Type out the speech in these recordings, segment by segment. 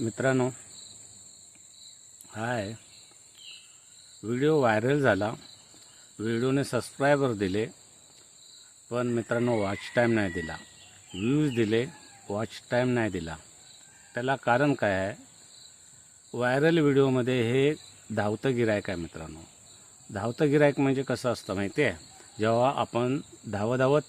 मित्रांनो हाय. Video viral झाला. व्हिडिओने subscriber दिले पण मित्रांनो वॉच टाईम नाही दिला. व्ह्यूज दिले वॉच टाईम नाही दिला. त्याला कारण काय आहे? व्हायरल व्हिडिओमध्ये हे धावतं गिरायक आहे मित्रांनो. धावतं गिरायक म्हणजे कसं असतं माहिती आहे? जेव्हा आपण धावत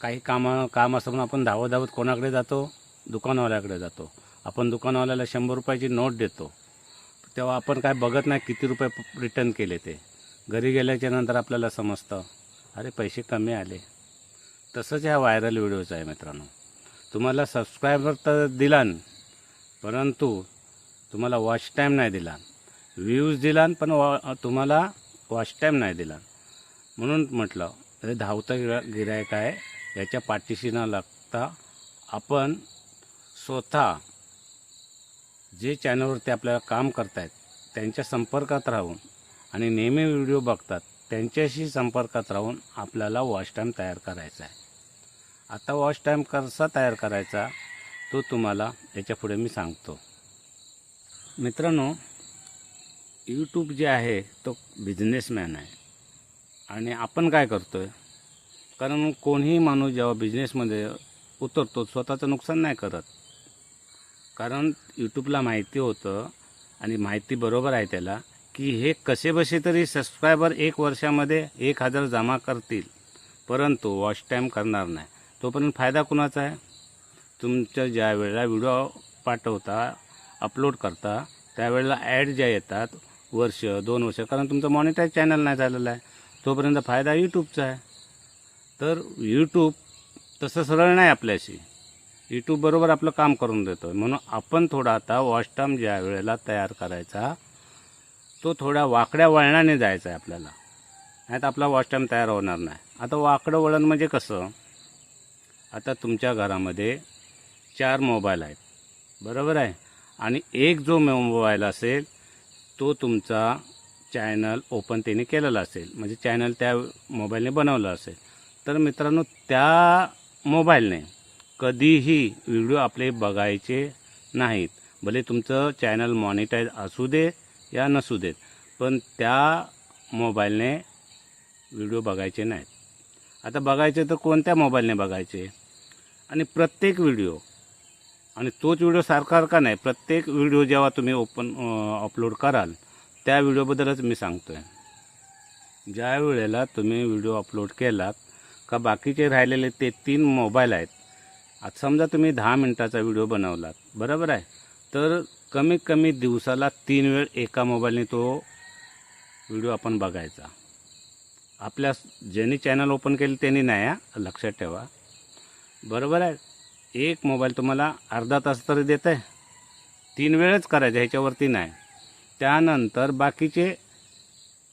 काही कामं काम असतं म्हणून आपण धावत धावत कोणाकडे जातो? दुकानवाल्याकडे जातो. आपण दुकानवाल्याला शंभर रुपयाची नोट देतो. तेव्हा आपण काय बघत नाही किती रुपये रिटर्न केले ते. घरी गेल्याच्यानंतर आपल्याला समजतं अरे पैसे कमी आले. तसंच ह्या व्हायरल व्हिडिओचं आहे मित्रांनो. तुम्हाला सबस्क्रायबर तर दिला परंतु तुम्हाला वॉच टाईम नाही दिला. व्ह्यूज दिला पण वॉ तुम्हाला वॉच टाईम नाही दिला. म्हणून म्हटलं हे धावतं गिरा गिरायक आहे. याच्या पाठीशी न लागता आपण स्वतः जे चॅनलवरती आपल्याला काम करतायत त्यांच्या संपर्कात राहून आणि नेहमी व्हिडिओ बघतात त्यांच्याशी संपर्कात राहून आपल्याला वॉच टाईम तयार करायचा आहे. आता वॉच टाईम कसा तयार करायचा तो तुम्हाला याच्यापुढे मी सांगतो. मित्रांनो यूट्यूब जे आहे तो बिझनेसमॅन आहे. आणि आपण काय करतो आहे कारण कोणीही माणूस जेव्हा बिझनेसमध्ये उतरतो स्वतःचं नुकसान नाही करत. कारण यूट्यूबला माहिती होतं आणि माहिती बरोबर आहे त्याला की हे कसे बसे तरी सबस्क्रायबर एक वर्षामध्ये एक हजार जमा करतील. परंतु वॉच टाईम करणार नाही. तोपर्यंत फायदा कुणाचा आहे? तुमच्या ज्या वेळेला व्हिडिओ पाठवता अपलोड करता त्यावेळेला ॲड ज्या येतात वर्ष दोन वर्ष कारण तुमचं मॉनिटाईज चॅनल नाही झालेलं आहे. तोपर्यंत फायदा यूट्यूबचा आहे. तर यूट्यूब तसं सरळ नाही आपल्याशी. यूट्यूब बरोबर आपलं काम करून देतो आहे म्हणून आपण थोडा आता वॉशटाम टाईम ज्या वेळेला तयार करायचा तो थोड्या वाकड्या वळणाने जायचा आहे आपल्याला. नाही तर आपला वॉशटाम तयार होणार नाही. आता वाकडं वळण म्हणजे कसं? आता तुमच्या घरामध्ये चार मोबाईल आहेत. बरोबर आहे? आणि एक जो मोबाईल असेल तो तुमचा चॅनल ओपन त्याने केलेला असेल. म्हणजे चॅनल त्या मोबाईलने बनवलं असेल. तर मित्रांनो त्या मोबाईलने कधीही व्हिडिओ आपले बघायचे नाहीत. भले तुमचं चॅनल मॉनिटाईज असू दे या नसू देत पण त्या मोबाईलने व्हिडिओ बघायचे नाहीत. आता बघायचे तर कोणत्या मोबाईलने बघायचे? आणि प्रत्येक व्हिडिओ आणि तोच व्हिडिओ सारखा नाही प्रत्येक व्हिडिओ जेव्हा तुम्ही ओपन अपलोड कराल त्या व्हिडिओबद्दलच मी सांगतो आहे ज्या वेळेला तुम्ही व्हिडिओ अपलोड केलात का बाकीचे राहिलेले ते तीन मोबाईल आहेत आता समजा तुम्ही दहा मिनटाचा व्हिडिओ बनवलात बरोबर आहे? तर कमीत कमी दिवसाला तीन वेळ एका मोबाईलने तो व्हिडिओ आपण बघायचा. आपल्या ज्यांनी चॅनल ओपन केली त्यांनी नाही आहे लक्षात ठेवा. बरोबर आहे? एक मोबाईल तुम्हाला अर्धा तास तरी देत आहे. तीन वेळच करायचं ह्याच्यावरती नाही. त्यानंतर बाकीचे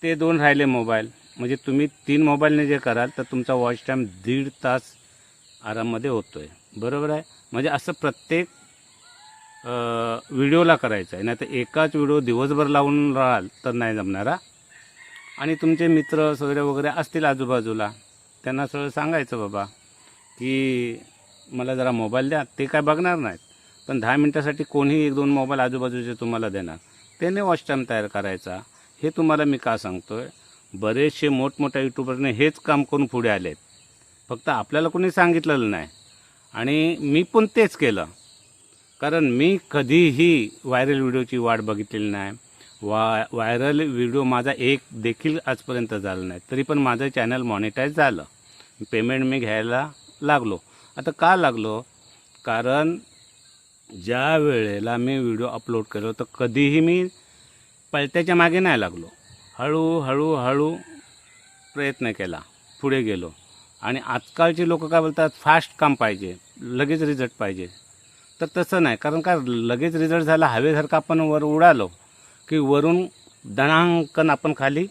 ते दोन राहिले मोबाईल. म्हणजे तुम्ही तीन मोबाईलने जे कराल तर तुमचा वॉच टाईम दीड तास आराममध्ये होतो आहे बरोबर आहे? म्हणजे असं प्रत्येक व्हिडिओला करायचं आहे. नाही तर एकाच व्हिडिओ दिवसभर लावून राहाल तर नाही जमणारा आणि तुमचे मित्र वगैरे वगैरे असतील आजूबाजूला त्यांना सगळं सांगायचं बाबा की मला जरा मोबाईल द्या. ते काय बघणार नाहीत. पण दहा मिनटासाठी कोणीही एक दोन मोबाईल आजूबाजूचे तुम्हाला देणार. त्याने वॉच टाईम तयार करायचा. हे तुम्हाला मी का सांगतो आहे बरेचसे मोठमोठ्या यूट्यूबरने हेच काम करून पुढे आले आहेत फक्त आपल्याला कोणी सांगितलेलं नाही. आणि मी पण तेच केलं. कारण मी कधीही व्हायरल व्हिडिओची वाट बघितलेली नाही. वा व्हायरल व्हिडिओ माझा एक देखील आजपर्यंत झाला नाही. तरी पण माझं चॅनल मॉनिटाईज झालं. पेमेंट मी घ्यायला लागलो. आता का लागलो? कारण ज्या वेळेला मी व्हिडिओ अपलोड केलो तर कधीही मी पलट्याच्या मागे नाही लागलो. हळू हळू हळू प्रयत्न केला. पुढे गेलो. आणि आजकालचे लोक काय बोलतात फास्ट काम पाहिजे लगेच रिझल्ट पाहिजे. तर तसं नाही कारण का लगेच रिझल्ट झाला हवेसारखं आपण वर उडालो की वरून दणांकन आपण खाली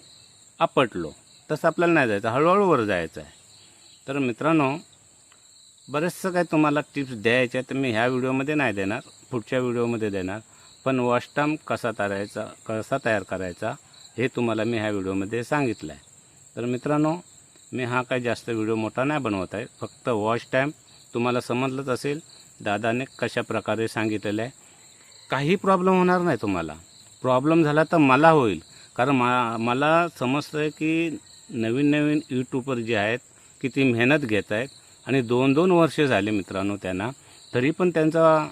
आपटलो तसं आपल्याला नाही जायचं हळूहळू वर जायचं आहे. तर मित्रांनो बरेचसं काही तुम्हाला टिप्स द्यायच्या तर मी ह्या व्हिडिओमध्ये नाही देणार पुढच्या व्हिडिओमध्ये देणार पण वॉच कसा तयारायचा कसा तयार करायचा हे तुम्हाला मी ह्या व्हिडिओमध्ये सांगितलं आहे तर मित्रांनो मी हा काय जास्त व्हिडिओ मोठा नाही बनवत आहे. फक्त वॉच टाईम तुम्हाला समजलंच असेल दादाने कशा प्रकारे सांगितलेलं आहे. काही प्रॉब्लेम होणार नाही तुम्हाला. प्रॉब्लेम झाला तर मला होईल. कारण मा मला समजतं आहे की नवीन नवीन यूट्यूबर जे आहेत किती मेहनत घेत आहेत आणि दोन दोन वर्षे झाले मित्रांनो त्यांना तरी पण त्यांचा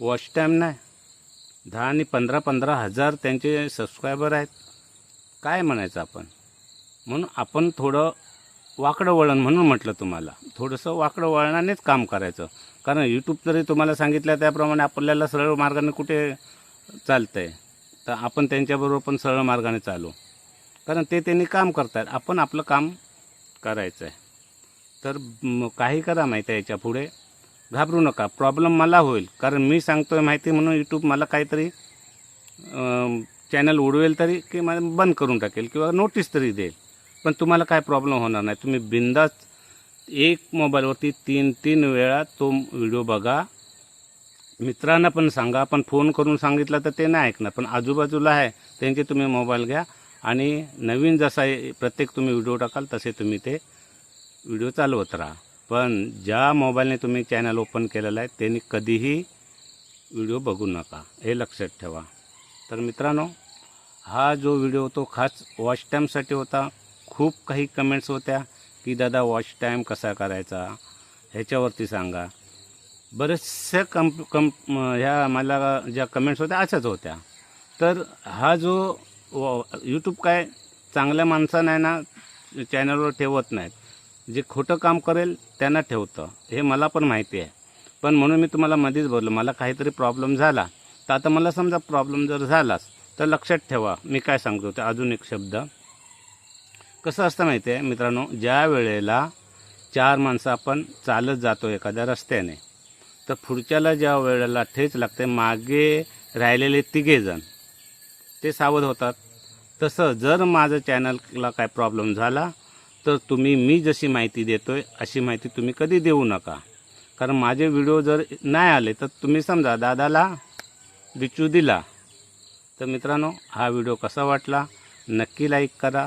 वॉच टाईम नाही. दहा आणि पंधरा पंधरा हजार त्यांचे सबस्क्रायबर आहेत. काय म्हणायचं आपण? म्हणून आपण थोडं वाकडं वळण म्हणून म्हटलं तुम्हाला. थोडंसं वाकडं वळणानेच काम करायचं. कारण यूट्यूब जरी तुम्हाला सांगितलं त्याप्रमाणे आपल्याला सरळ मार्गाने कुठे चालतं आहे तर आपण त्यांच्याबरोबर पण सरळ मार्गाने चालू. कारण ते त्यांनी काम करतात आपण आपलं काम करायचं आहे तर काही करा माहिती आहे याच्यापुढे. घाबरू नका. प्रॉब्लेम मला होईल. कारण मी सांगतोय माहिती म्हणून यूट्यूब मला काहीतरी चॅनल उडवेल तरी किंवा बंद करून टाकेल किंवा नोटीस तरी देईल. पण तुम्हाला काय प्रॉब्लेम होणार नाही. तुम्ही बिंदास एक मोबाईलवरती तीन तीन वेळा तो व्हिडिओ बघा. मित्रांना पण सांगा. पण फोन करून सांगितलं तर ते नाही ऐकणार. पण आजूबाजूला आहे त्यांचे तुम्ही मोबाईल घ्या. आणि नवीन जसा ए- प्रत्येक तुम्ही व्हिडिओ टाकाल तसे तुम्ही ते व्हिडिओ चालवत राहा. पण ज्या मोबाईलने तुम्ही चॅनल ओपन केलेलं आहे त्यांनी कधीही व्हिडिओ बघू नका. हे लक्षात ठेवा. तर मित्रांनो हा जो व्हिडिओ तो खास वॉच टाईमसाठी होता. खूप काही कमेंट्स होत्या की दादा वॉच टाईम कसा करायचा? ह्याच्यावरती सांगा. बरेचशा कम कम ह्या मला ज्या कमेंट्स होत्या अशाच होत्या. तर हा जो यूट्यूब काय चांगल्या माणसांना आहे ना चॅनलवर ठेवत नाहीत. जे खोटं काम करेल त्यांना ठेवतं. हे मला पण माहिती आहे. पण म्हणून मी तुम्हाला मध्येच बोललो मला काहीतरी प्रॉब्लेम झाला. तर आता मला समजा प्रॉब्लेम जर झालाच तर लक्षात ठेवा. मी काय सांगतो ते अजून एक शब्द. कसं असतं माहिती आहे? मित्रांनो ज्या वेळेला चार माणसं आपण चालत जातो एखाद्या रस्त्याने तर पुढच्याला ज्या वेळेला ठेच लागते मागे राहिलेले तिघेजण ते सावध होतात. तसं जर माझं चॅनलला काय प्रॉब्लेम झाला तर तुम्ही मी जशी माहिती देतो आहे अशी माहिती तुम्ही कधी देऊ नका. कारण माझे व्हिडिओ जर नाही आले तर तुम्ही समजा दादाला बिचू दिला तर मित्रांनो हा व्हिडिओ कसा वाटला? नक्की लाईक करा.